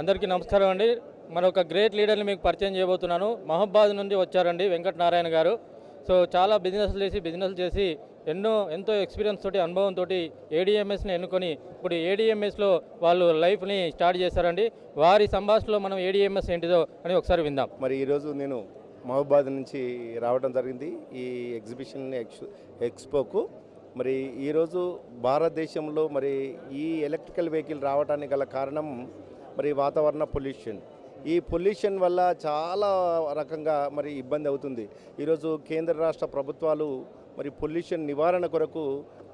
అందరికీ నమస్కారం అండి. మరొక గ్రేట్ లీడర్ని మీకు పరిచయం చేయబోతున్నాను. మహబాద్ నుండి వచ్చారండి వెంకట నారాయణ గారు. సో చాలా బిజినెస్లు చేసి బిజినెస్ చేసి ఎన్నో ఎంతో ఎక్స్పీరియన్స్ తోటి అనుభవంతో ఏడిఎంఎస్ని ఎన్నుకొని ఇప్పుడు ఏడిఎంఎస్లో వాళ్ళు లైఫ్ని స్టార్ట్ చేశారండి. వారి సంభాషణలో మనం ఏడిఎంఎస్ ఏంటిదో అని ఒకసారి విందాం. మరి ఈరోజు నేను మహబాద్ నుంచి రావడం జరిగింది. ఈ ఎగ్జిబిషన్ ఎక్స్ ఎక్స్పోకు. మరి ఈరోజు భారతదేశంలో మరి ఈ ఎలక్ట్రికల్ వెహికల్ రావడానికి గల కారణం మరి వాతావరణ పొల్యూషన్. ఈ పొల్యూషన్ వల్ల చాలా రకంగా మరి ఇబ్బంది అవుతుంది. ఈరోజు కేంద్ర రాష్ట్ర ప్రభుత్వాలు మరి పొల్యూషన్ నివారణ కొరకు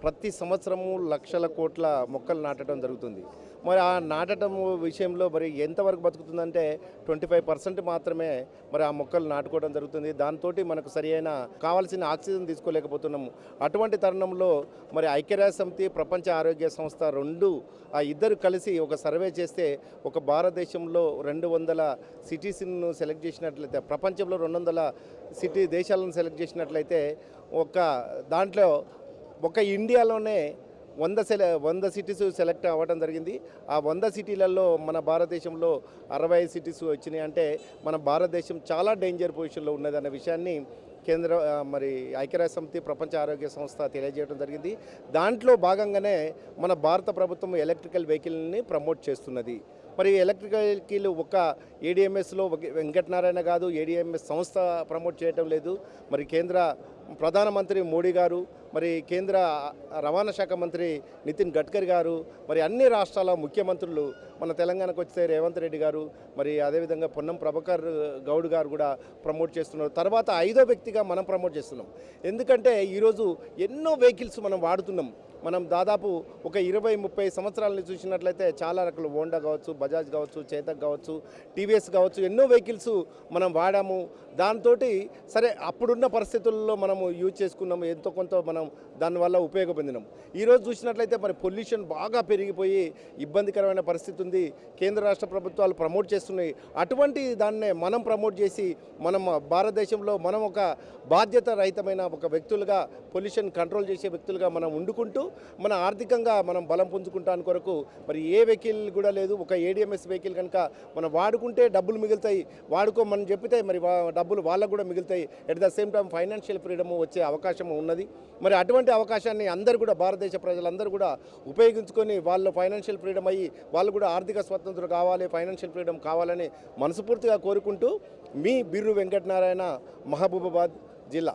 ప్రతి సంవత్సరము లక్షల కోట్ల మొక్కలు నాటడం జరుగుతుంది. మరి ఆ నాటడం విషయంలో మరి ఎంతవరకు బతుకుతుందంటే ట్వంటీ ఫైవ్ పర్సెంట్ మాత్రమే మరి ఆ మొక్కలు నాటుకోవడం జరుగుతుంది. దాంతో మనకు సరియైన కావాల్సిన ఆక్సిజన్ తీసుకోలేకపోతున్నాము. అటువంటి తరుణంలో మరి ఐక్యరాజ్య సమితి ప్రపంచ ఆరోగ్య సంస్థ రెండు ఆ ఇద్దరు కలిసి ఒక సర్వే చేస్తే ఒక భారతదేశంలో రెండు వందల సిటీస్ను సెలెక్ట్ చేసినట్లయితే ప్రపంచంలో రెండు వందల సిటీ దేశాలను సెలెక్ట్ చేసినట్లయితే ఒక దాంట్లో ఒక ఇండియాలోనే వంద సెల వంద సిటీస్ సెలెక్ట్ అవ్వడం జరిగింది. ఆ వంద సిటీలలో మన భారతదేశంలో అరవై సిటీస్ వచ్చినాయి. అంటే మన భారతదేశం చాలా డేంజర్ పొజిషన్లో ఉన్నదన్న విషయాన్ని కేంద్ర మరి ఐక్యరాజ్య సమితి ప్రపంచ ఆరోగ్య సంస్థ తెలియజేయడం జరిగింది. దాంట్లో భాగంగానే మన భారత ప్రభుత్వం ఎలక్ట్రికల్ వెహికల్ని ప్రమోట్ చేస్తున్నది. మరి ఎలక్ట్రికల్ వెహికల్ ఒక ఏడిఎంఎస్లో వెంకటనారాయణ కాదు ఏడిఎంఎస్ సంస్థ ప్రమోట్ చేయటం లేదు. మరి కేంద్ర ప్రధానమంత్రి మోడీ గారు మరి కేంద్ర రవాణా శాఖ మంత్రి నితిన్ గడ్కరీ గారు మరి అన్ని రాష్ట్రాల ముఖ్యమంత్రులు మన తెలంగాణకు వచ్చే రేవంత్ రెడ్డి గారు మరి అదేవిధంగా పొన్నం ప్రభాకర్ గౌడ్ గారు కూడా ప్రమోట్ చేస్తున్నారు. తర్వాత ఐదో వ్యక్తిగా మనం ప్రమోట్ చేస్తున్నాం. ఎందుకంటే ఈరోజు ఎన్నో వెహికల్స్ మనం వాడుతున్నాం. మనం దాదాపు ఒక ఇరవై ముప్పై సంవత్సరాలని చూసినట్లయితే చాలా రకాల హోండా కావచ్చు బజాజ్ కావచ్చు చేతక్ కావచ్చు టీవీఎస్ కావచ్చు ఎన్నో వెహికల్స్ మనం వాడాము. దాంతో సరే అప్పుడున్న పరిస్థితుల్లో మనము యూజ్ చేసుకున్నాము ఎంతో కొంత మనం దానివల్ల ఉపయోగం పొందినాం ఈరోజు చూసినట్లయితే మరి పొల్యూషన్ బాగా పెరిగిపోయి ఇబ్బందికరమైన పరిస్థితి ఉంది. కేంద్ర రాష్ట్ర ప్రభుత్వాలు ప్రమోట్ చేస్తున్నాయి. అటువంటి దాన్నే మనం ప్రమోట్ చేసి మనం భారతదేశంలో మనం ఒక బాధ్యత రహితమైన ఒక వ్యక్తులుగా పొల్యూషన్ కంట్రోల్ చేసే వ్యక్తులుగా మనం వండుకుంటూ మన ఆర్థికంగా మనం బలం పుంజుకుంటాను కొరకు మరి ఏ వెహికల్ కూడా లేదు. ఒక ఏడిఎంఎస్ వెహికల్ కనుక మనం వాడుకుంటే డబ్బులు మిగులుతాయి. వాడుకోమని చెప్పితే మరి వా- డబ్బులు వాళ్ళకు కూడా మిగులుతాయి. At the same time financial freedom వచ్చే అవకాశం ఉన్నది. మరి అటువంటి అవకాశాన్ని అందరూ కూడా భారతదేశ ప్రజలందరూ కూడా ఉపయోగించుకొని వాళ్ళు ఫైనాన్షియల్ ఫ్రీడమ్ అయ్యి వాళ్ళు కూడా ఆర్థిక స్వతంత్రం కావాలి ఫైనాన్షియల్ ఫ్రీడమ్ కావాలని మనస్ఫూర్తిగా కోరుకుంటూ మీ బిర్రు వెంకటనారాయణ మహబూబాబాద్ జిల్లా.